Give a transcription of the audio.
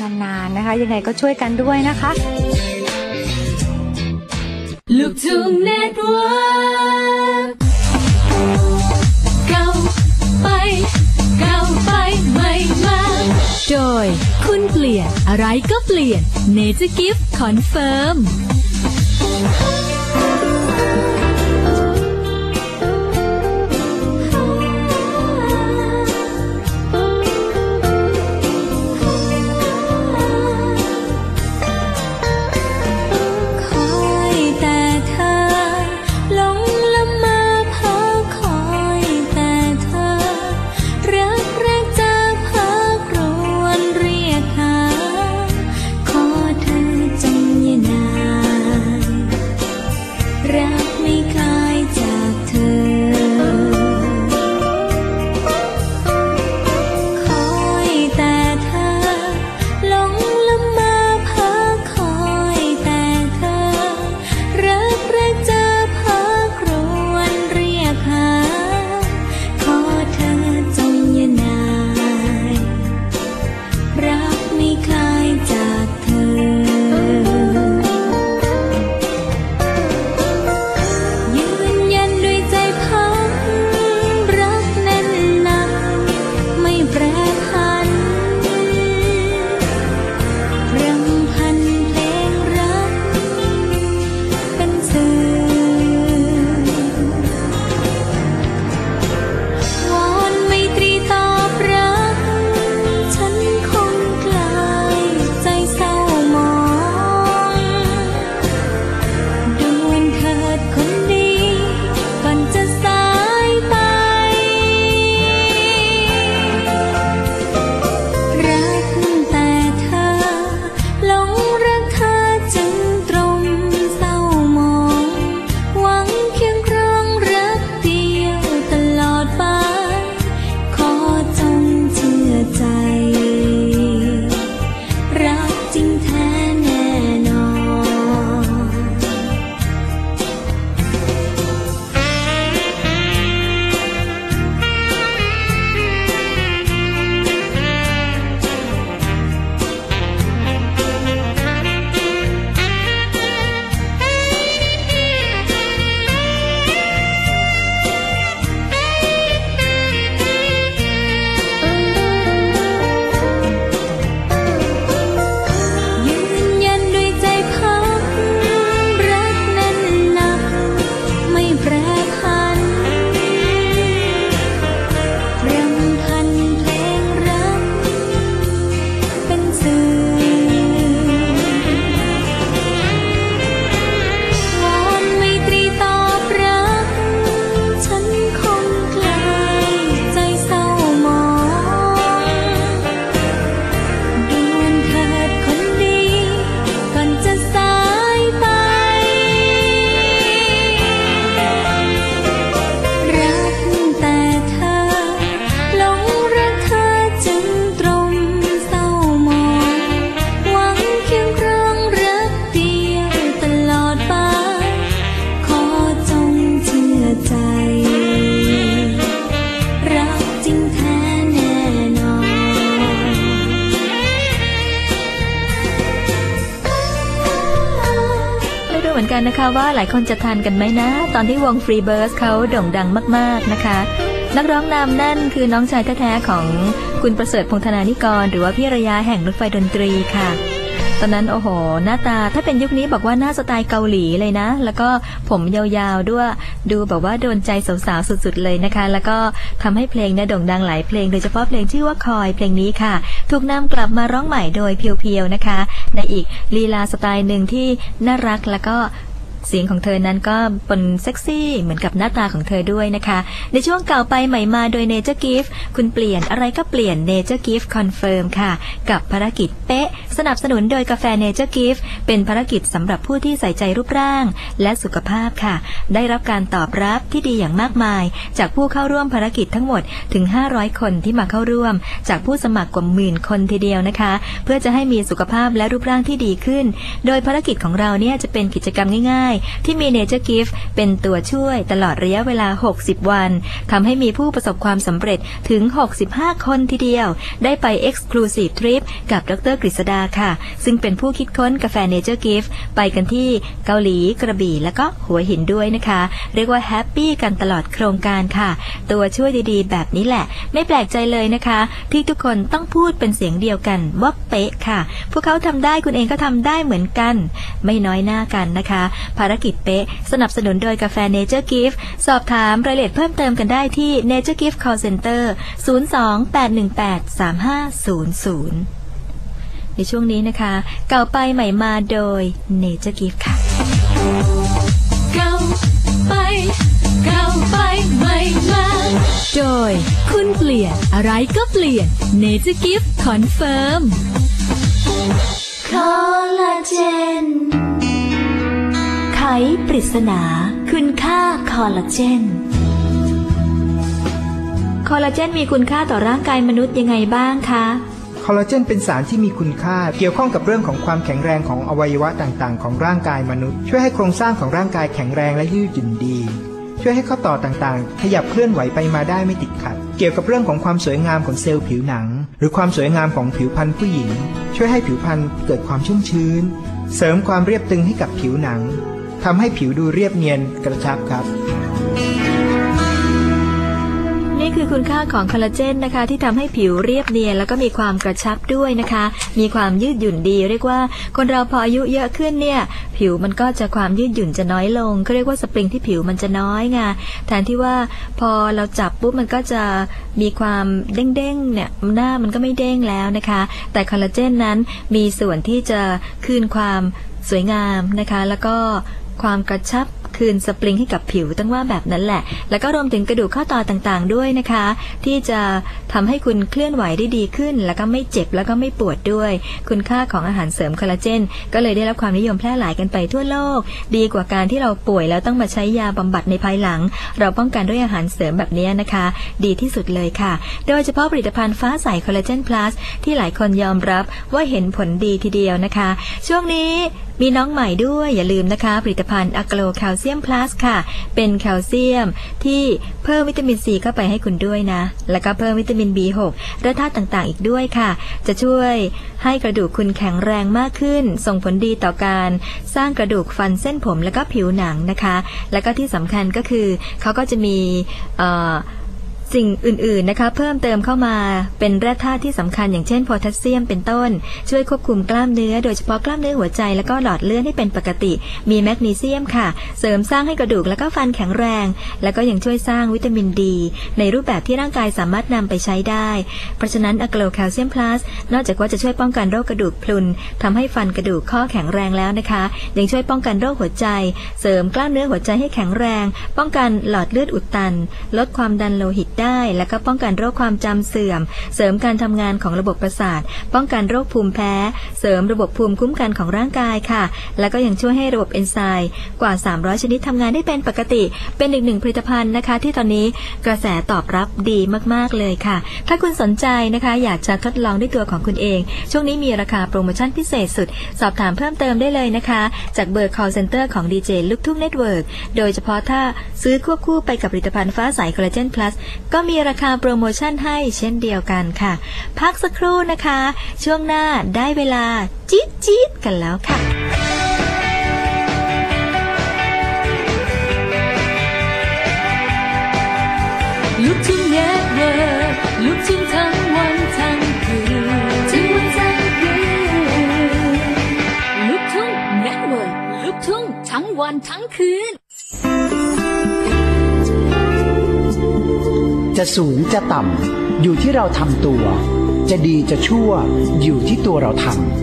นานๆนะคะ ยังไงก็ช่วยกันด้วยนะคะลูกทุ่งเน็ตเวิร์กก้าไปก้าไปไม่มาโดย คุณเปลี่ยนอะไรก็เปลี่ยนเนเจอร์กิฟต์คอนเฟิร์ม เหมือนกันนะคะว่าหลายคนจะทันกันไหมนะ ตอนที่วง Free Birds เขาโด่งดังมาก ๆนะคะ นักร้องนำนั่นคือน้องชายแท้ๆของคุณประเสริฐพงธนานิกร หรือว่าพี่ระยะแห่งรถไฟดนตรีค่ะ ตอนนั้นโอ้โห หน้าตาถ้าเป็นยุคนี้บอกว่าหน้าสไตล์เกาหลีเลยนะ แล้วก็ผมยาวๆด้วยดูแบบว่าโดนใจสาวๆสุดๆเลยนะคะ แล้วก็ทำให้เพลงเนี่ยโด่งดังหลายเพลงโดยเฉพาะเพลงชื่อว่าคอยเพลงนี้ค่ะ ถูกนำกลับมาร้องใหม่โดยเพียวๆนะคะ ในอีกลีลาสไตล์หนึ่งที่น่ารักแล้วก็ เสียงของเธอนั้นก็ปนเซ็กซี่เหมือนกับหน้าตาของเธอด้วยนะคะ ในช่วงเก่าไปใหม่มาโดย Nature Gift คุณเปลี่ยนอะไรก็เปลี่ยน Nature Gift Confirm ค่ะ กับภารกิจเป๊ะ สนับสนุนโดยกาแฟ Nature Gift เป็นภารกิจสำหรับผู้ที่ใส่ใจรูปร่าง และสุขภาพค่ะ ได้รับการตอบรับที่ดีอย่างมากมาย จากผู้เข้าร่วมภารกิจทั้งหมดถึง 500 คนที่มาเข้าร่วม จากผู้สมัครกว่าหมื่นคนทีเดียวนะคะ เพื่อจะให้มีสุขภาพและรูปร่างที่ดีขึ้น โดยภารกิจของเราเนี่ยจะเป็นกิจกรรมง่ายที่มี Nature Gift เป็นตัวช่วยตลอดระยะเวลา 60 วันทำให้มีผู้ประสบความสำเร็จถึง 65 คนทีเดียว ได้ไป Exclusive Trip กับดรกฤษดาค่ะ ซึ่งเป็นผู้คิดค้นกาแฟ Nature Gift ไปกันที่เกาหลีกระบี่ แล้วก็หัวหินด้วยนะคะ เรียกว่าแฮปปี้กันตลอดโครงการค่ะ ตัวช่วยดีๆ แบบนี้แหละ ไม่แปลกใจเลยนะคะ ที่ทุกคนต้องพูดเป็นเสียงเดียวกันว่าเป๊ะค่ะ พวกเขาทำได้คุณเองก็ทำได้เหมือนกัน ไม่น้อยหน้ากันนะคะภารกิจเป๊ะ สนับสนุนโดยกาแฟ Nature Gift สอบถามรายละเอียดเพิ่มเติมกันได้ที่ Nature Gift Call Center 028183500 ในช่วงนี้นะคะ เก่าไปใหม่มาโดย Nature Gift ค่ะ เก่าไป เก่าไปใหม่มา โดย คุณเปลี่ยน อะไรก็เปลี่ยน Nature Gift Confirm คอลลาเจน ไขปริศนาคุณค่าคอลลาเจน คอลลาเจนมีคุณค่าต่อร่างกายมนุษย์ยังไงบ้างคะ คอลลาเจนเป็นสารที่มีคุณค่าเกี่ยวข้องกับเรื่องของความแข็งแรงของอวัยวะต่างๆ ของร่างกายมนุษย์ ช่วยให้โครงสร้างของร่างกายแข็งแรงและยืดหยุ่นดี ช่วยให้ข้อต่อต่างๆ ขยับเคลื่อนไหวไปมาได้ไม่ติดขัด เกี่ยวกับเรื่องของความสวยงามของเซลล์ผิวหนัง หรือความสวยงามของผิวพรรณผู้หญิง ช่วยให้ผิวพรรณเกิดความชุ่มชื้น เสริมความเรียบตึงให้กับผิวหนัง ทำให้ผิวดูเรียบเนียนกระชับครับ นี่คือคุณค่าของคอลลาเจนนะคะ ที่ทำให้ผิวเรียบเนียนแล้วก็มีความกระชับด้วยนะคะ มีความยืดหยุ่นดี เรียกว่าคนเราพออายุเยอะขึ้นเนี่ย ผิวมันก็จะความยืดหยุ่นจะน้อยลงเขาเรียกว่าสปริงที่ผิวมันจะน้อยไงแทนที่ว่าพอเราจับปุ๊บมันก็จะมีความเด้งๆเนี่ยหน้ามันก็ไม่เด้งแล้วนะคะ แต่คอลลาเจนนั้นมีส่วนที่จะคืนความสวยงามนะคะ แล้วก็ ความกระชับคืนสปริงให้กับผิวต้องว่าแบบนั้นแหละ แล้วก็รวมถึงกระดูกข้อต่อต่างๆ ด้วยนะคะ ที่จะทำให้คุณเคลื่อนไหวได้ดีขึ้น แล้วก็ไม่เจ็บแล้วก็ไม่ปวดด้วย คุณค่าของอาหารเสริมคอลลาเจน ก็เลยได้รับความนิยมแพร่หลายกันไปทั่วโลก ดีกว่าการที่เราป่วยแล้วต้องมาใช้ยาบำบัดในภายหลัง เราป้องกันด้วยอาหารเสริมแบบนี้นะคะ ดีที่สุดเลยค่ะ โดยเฉพาะผลิตภัณฑ์ฟ้าใสคอลลาเจนพลัสที่หลายคนยอมรับว่าเห็นผลดีทีเดียวนะคะ ช่วงนี้มีน้องใหม่ด้วยอย่าลืมนะคะ ผลิตภัณฑ์อะโกลแคลเซียมพลัสค่ะ เป็นแคลเซียมที่เพิ่มวิตามินซีเข้าไปให้คุณด้วยนะ แล้วก็เพิ่มวิตามิน B6 และธาตุต่างๆ อีกด้วยค่ะ จะช่วยให้กระดูกคุณแข็งแรงมากขึ้น ส่งผลดีต่อการสร้างกระดูกฟันเส้นผมและก็ผิวหนังนะคะ แล้วก็ที่สำคัญก็คือเขาก็จะมีเอ่อ สิ่งอื่นๆนะคะ เพิ่มเติมเข้ามาเป็นแร่ธาตุที่สำคัญอย่างเช่นโพแทสเซียมเป็นต้น ช่วยควบคุมกล้ามเนื้อ โดยเฉพาะกล้ามเนื้อหัวใจแล้วก็หลอดเลือดให้เป็นปกติ มีแมกนีเซียมค่ะ เสริมสร้างให้กระดูกแล้วก็ฟันแข็งแรง แล้วก็ยังช่วยสร้างวิตามินดี ในรูปแบบที่ร่างกายสามารถนำไปใช้ได้ เพราะฉะนั้นอะโกลแคลเซียมพลัสนอกจากว่าจะช่วยป้องกันโรคกระดูกพรุนทำให้ฟันกระดูกข้อแข็งแรงแล้วนะคะ ยังช่วยป้องกันโรคหัวใจ เสริมกล้ามเนื้อหัวใจให้แข็งแรง ป้องกันหลอดเลือดอุดตัน ลดความดันโลหิตได้แล้วก็ป้องกันโรคความจำเสื่อม เสริมการทำงานของระบบประสาท ป้องกันโรคภูมิแพ้ เสริมระบบภูมิคุ้มกันของร่างกายค่ะ แล้วก็ยังช่วยให้ระบบเอนไซม์กว่า 300 ชนิดทำงานได้เป็นปกติ เป็นอีกหนึ่งผลิตภัณฑ์นะคะ ที่ตอนนี้กระแสตอบรับดีมากๆเลยค่ะ ถ้าคุณสนใจนะคะอยากจะทดลองด้วยตัวของคุณเอง ช่วงนี้มีราคาโปรโมชั่นพิเศษสุด สอบถามเพิ่มเติมได้เลยนะคะ จากเบอร์ call center ของ DJ ลูกทุ่งเน็ตเวิร์กโดยเฉพาะถ้าซื้อควบคู่ไปกับผลิตภัณฑ์ฟ้าใสคอลลาเจนพลัสก็มีราคาโปรโมชั่นให้เช่นเดียวกันค่ะ พักสักครู่นะคะ ช่วงหน้าได้เวลาจี๊ดจี๊ดกันแล้วค่ะลูกทุ่งเน็ตเวิร์ลูกทุ่งทั้งวันทั้งคืนทั้งวันทั้งคืนลูกทุ่งเน็ตเวิร์ลูกทุ่งทั้งวันทั้งคืน จะสูงจะต่ำอยู่ที่เราทำตัว จะดีจะชั่วอยู่ที่ตัวเราทำ